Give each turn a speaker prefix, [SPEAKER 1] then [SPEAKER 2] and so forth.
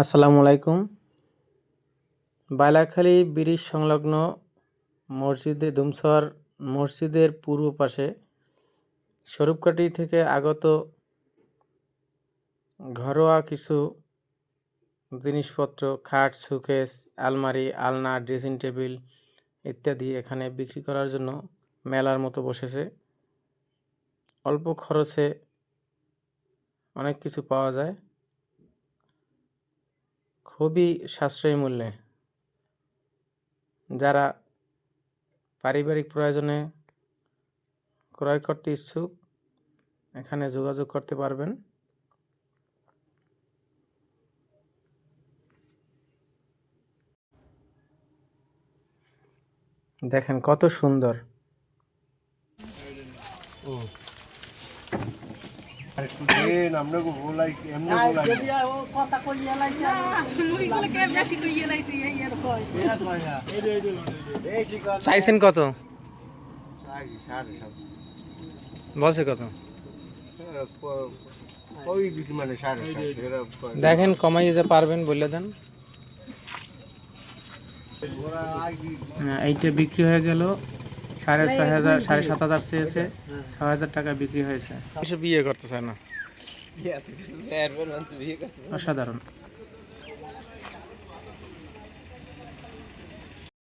[SPEAKER 1] আসসালামু আলাইকুম। বাইলাখালী ব্রিজ সংলগ্ন মসজিদে দুমসর মসজিদের পূর্ব পাশে স্বরূপকাঠি থেকে আগত ঘরোয়া কিছু জিনিসপত্র, খাট, সুকেস, আলমারি, আলনা, ড্রেসিং টেবিল ইত্যাদি এখানে বিক্রি করার জন্য মেলার মতো বসেছে। অল্প খরচে অনেক কিছু পাওয়া যায়। খুবই সাশ্রয়ী মূল্যে। যারা পারিবারিক প্রয়োজনে ক্রয় করতে ইচ্ছুক, এখানে যোগাযোগ করতে পারবেন। দেখেন কত সুন্দর।
[SPEAKER 2] একটু দেন আপনাকে বলাই এমনি বলাই
[SPEAKER 1] চাইছেন কত? বলছে কত?
[SPEAKER 2] মানে এরা
[SPEAKER 1] দেখেন কমাই দিতে পারবেন বলে দেন। হ্যাঁ, এইটা বিক্রি হয়ে গেল। সাড়ে ছয় হাজার সাড়ে সাত হাজার চেয়েছে ছ হাজার টাকা বিক্রি হয়েছে। এসব বিয়ে করতে চায় না অসাধারণ।